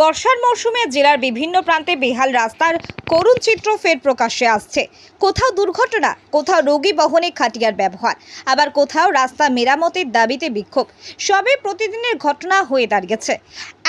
বর্ষার মরশুমে জেলার বিভিন্ন প্রান্তে বেহাল রাস্তার করুণ চিত্র ফের প্রকাশ্যে আসছে। কোথাও দুর্ঘটনা, কোথাও রোগী বহনে খাটিয়ার ব্যবহার, আবার কোথাও রাস্তা মেরামতের দাবিতে বিক্ষোভ। সবই প্রতিদিনের ঘটনা হয়ে দাঁড়িয়েছে।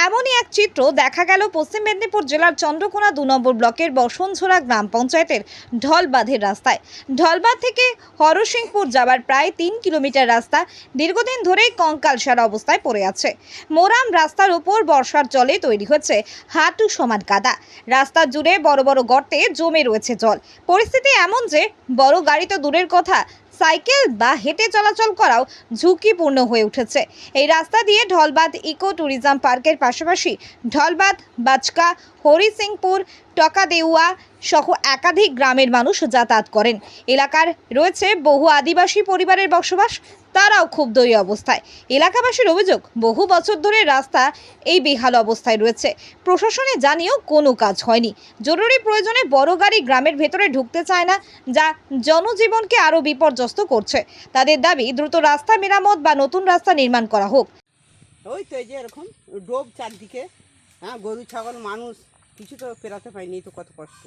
এমনই এক চিত্র দেখা গেল পশ্চিম মেদিনীপুর জেলার চন্দ্রকোনা দু নম্বর ব্লকের বসনঝোড়া গ্রাম পঞ্চায়েতের ঢলবাঁধের রাস্তায়। ঢলবাঁধ থেকে হরসিংপুর যাওয়ার প্রায় তিন কিলোমিটার রাস্তা দীর্ঘদিন ধরেই কঙ্কালসার অবস্থায় পড়ে আছে। মোরাম রাস্তার উপর বর্ষার জলে তৈরি হচ্ছে হাঁটু সমান কাদা। রাস্তা জুড়ে বড় বড় গর্তে জমে রয়েছে জল। পরিস্থিতি এমন যে বড় গাড়ি তো দূরের কথা সাইকেল বা হেঁটে চলাচল করাও ঝুঁকিপূর্ণ হয়ে উঠেছে। এই রাস্তা দিয়ে ঢলবাদ ইকো ট্যুরিজম পার্কের পাশাপাশি ঢলবাদ বাচকা হরিসিংপুর, টকাদেউয়া সহ একাধিক গ্রামের মানুষ যাতায়াত করেন। এলাকার রয়েছে বহু আদিবাসী পরিবারের বসবাস, তারাও ক্ষুব্ধ অবস্থায়। এলাকাবাসীর অভিযোগ, বহু বছর ধরে রাস্তা এই বেহাল অবস্থায় রয়েছে। প্রশাসনে জানিয়েও কোনো কাজ হয়নি। জরুরি প্রয়োজনে বড় গাড়ি গ্রামের ভেতরে ঢুকতে চায় না, যা জনজীবনকে আরও বিপর্যস্ত করছে। তাদের দাবি দ্রুত রাস্তা মেরামত বা নতুন রাস্তা নির্মাণ করা হোক। ওই তো এই যে এরকম ডোব চারদিকে হ্যাঁ গরু ছাগল মানুষ কিছু তো পেরাতে পাইনি তো কত কষ্ট।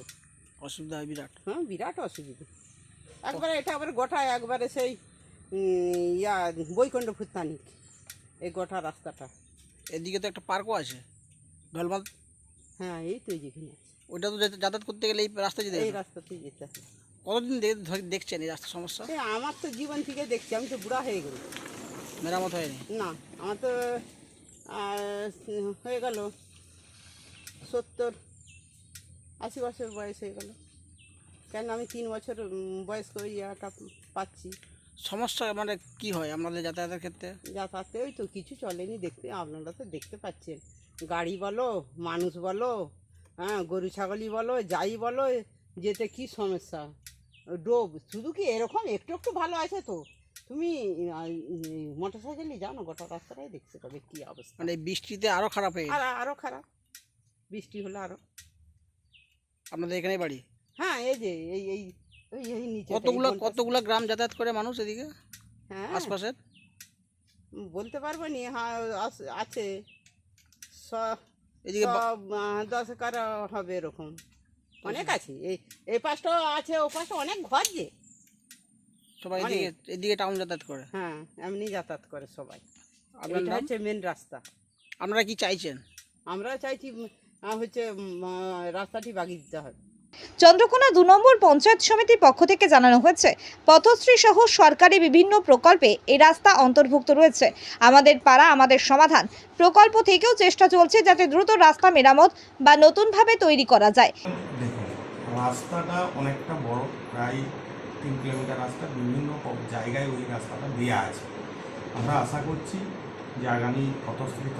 অসুবিধা হয় বিরাট। হ্যাঁ বিরাট অসুবিধা। একবারে এটা আবার গোটা একবারে সেই উম, ইয়া বৈকুণ্ঠ ফুত্তানিক এই গোটা রাস্তাটা। এদিকে তো একটা পার্কও আছে ঢলবাঁধ হ্যাঁ এই তো এই যেখানে। ওইটা তো যাতায়াত করতে গেলে এই রাস্তা যেতে এই। রাস্তাতেই যেতে হবে। কতদিন দেখছেন এই রাস্তার সমস্যা? আমার তো জীবন থেকে দেখছি আমি তো বুড়া হয়ে গেল মেরামত হয়নি? না আমার তো হয়ে গেল সত্তর আশি বছর বয়স হয়ে গেল। কেন আমি তিন বছর বয়স্ক ইয়াটা পাচ্ছি। সমস্যা মানে কি হয় আমাদের যাতায়াতের ক্ষেত্রে? যাতায়াতে ওই তো কিছু চলেনি দেখতে আপনারা তো দেখতে পাচ্ছেন। গাড়ি বলো মানুষ বলো হ্যাঁ গরু ছাগলই বলো যাই বলো যেতে কি সমস্যা? ডোব শুধু কি এরকম? একটু একটু ভালো আছে তো। তুমি মোটর সাইকেলে যাও না গোটা রাস্তাটাই দেখতে পাবে কী অবস্থা। মানে বৃষ্টিতে আরও খারাপ হয়ে আর আরও খারাপ। বৃষ্টি হলো আরও আপনাদের এখানে বাড়ি? হ্যাঁ এই যে এই এই এই এই নিচে কতগুলো কতগুলো গ্রাম যাতায়াত করে মানুষ এদিকে? হ্যাঁ। আশপাশের? বলতে পারব নি হ্যাঁ আছে। সব এদিকে দশ কারা হবে এরকম। অনেক আছে। এই এই পাশটা আছে ও পাশটা অনেক ঘর যে। সবাই এদিকে এদিকে টাউন যাতায়াত করে। হ্যাঁ এমনি যাতায়াত করে সবাই। আপনার এটা হচ্ছে মেন রাস্তা। আপনারা কি চাইছেন? আমরা চাইছি হচ্ছে রাস্তাটি বাগিয়ে দিতে হবে চন্দ্রকোনা দু নম্বর পঞ্চায়েত সমিতির পক্ষ থেকে জানানো হয়েছে, পথশ্রী সহ সরকারি বিভিন্ন প্রকল্পে এই রাস্তা অন্তর্ভুক্ত রয়েছে। আমাদের পাড়া, আমাদের সমাধান, প্রকল্প থেকেও চেষ্টা চলছে যাতে দ্রুত রাস্তা মেরামত বা নতুনভাবে তৈরি করা যায়। রাস্তাটা অনেকটা বড়, প্রায় তিন কিলোমিটার রাস্তা, বিভিন্ন জায়গায় ওই রাস্তাটা দেওয়া আছে। আমরা আশা করছি যে আগামী পথস্থিত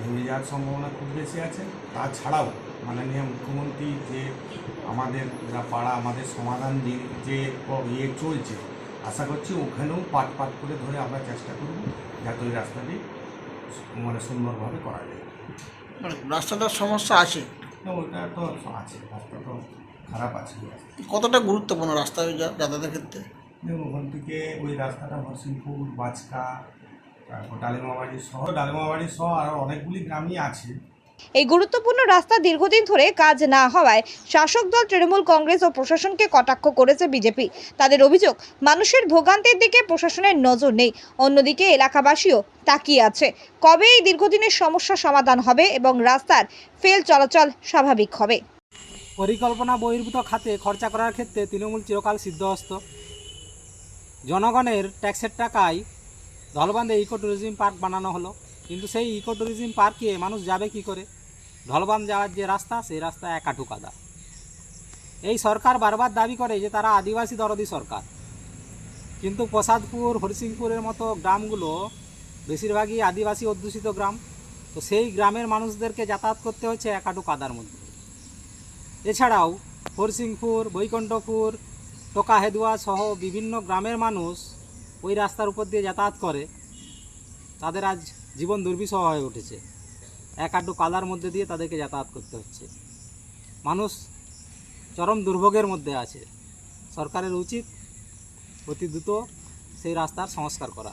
ভেঙে যাওয়ার সম্ভাবনা খুব বেশি আছে। তাছাড়াও মাননীয় মুখ্যমন্ত্রী যে আমাদের যা পাড়া আমাদের সমাধান যে যে ইয়ে চলছে আশা করছি ওখানেও পাট পাট করে ধরে আমরা চেষ্টা করব যাতে ওই রাস্তাটি মানে সুন্দরভাবে করা যায়। মানে রাস্তাটার সমস্যা আছে? ওটা তো আছে রাস্তা তো খারাপ আছে। কতটা গুরুত্বপূর্ণ রাস্তা যা- যাতায়াতের ক্ষেত্রে? ওখান থেকে ওই রাস্তাটা হরসিংপুর বাচকা তারপর ডালিমাবাড়ি সহ ডালিমাবাড়ি সহ আরও অনেকগুলি গ্রামই আছে। এই গুরুত্বপূর্ণ রাস্তা দীর্ঘদিন ধরে কাজ না হওয়ায় শাসক দল, তৃণমূল কংগ্রেস ও প্রশাসনকে কটাক্ষ করেছে বিজেপি। তাদের অভিযোগ, মানুষের ভোগান্তির দিকে প্রশাসনের নজর নেই। অন্যদিকে এলাকাবাসীও তাকিয়ে আছে। কবে এই দীর্ঘদিনের সমস্যা সমাধান হবে এবং রাস্তার ফেল চলাচল স্বাভাবিক হবে? পরিকল্পনা বহির্ভূত খাতে খরচা করার ক্ষেত্রে তৃণমূল চিরকাল সিদ্ধহস্ত। জনগণের ট্যাক্সের টাকায় ধলবান্ধে ইকো ট্যুরিজম পার্ক বানানো হলো। কিন্তু সেই ইকো ট্যুরিজম পার্কে মানুষ যাবে কি করে? ধলবান্ধ যাওয়ার যে রাস্তা, সেই রাস্তা একাটু কাদা এই সরকার বারবার দাবি করে যে তারা আদিবাসী দরদি সরকার। কিন্তু প্রসাদপুর, হরিসিংপুরের মতো গ্রামগুলো বেশিরভাগই আদিবাসী অধ্যুষিত গ্রাম। তো সেই গ্রামের মানুষদেরকে যাতায়াত করতে হচ্ছে একাটু কাদার মধ্যে। এছাড়াও হরসিংপুর, বৈকুণ্ঠপুর টোকা হেদুয়া সহ বিভিন্ন গ্রামের মানুষ ওই রাস্তার উপর দিয়ে যাতায়াত করে। তাদের আজ জীবন দুর্বিষহ হয়ে উঠেছে। এক আড্ডু কাদার মধ্যে দিয়ে তাদেরকে যাতায়াত করতে হচ্ছে। মানুষ চরম দুর্ভোগের মধ্যে আছে। সরকারের উচিত অতি দ্রুত সেই রাস্তার সংস্কার করা।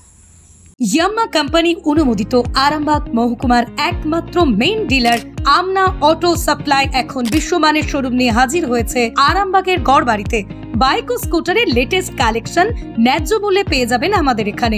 ইয়াম্মা কোম্পানি অনুমোদিত আরামবাগ মহকুমার একমাত্র main dealer Amna auto supply এখন বিশ্বমানের শোরুম নিয়ে হাজির হয়েছে আরামবাগের গড়বাড়িতে। বাইক ও স্কুটারের লেটেস্ট কালেকশন ন্যায্য মূল্যে পেয়ে যাবেন আমাদের এখানে।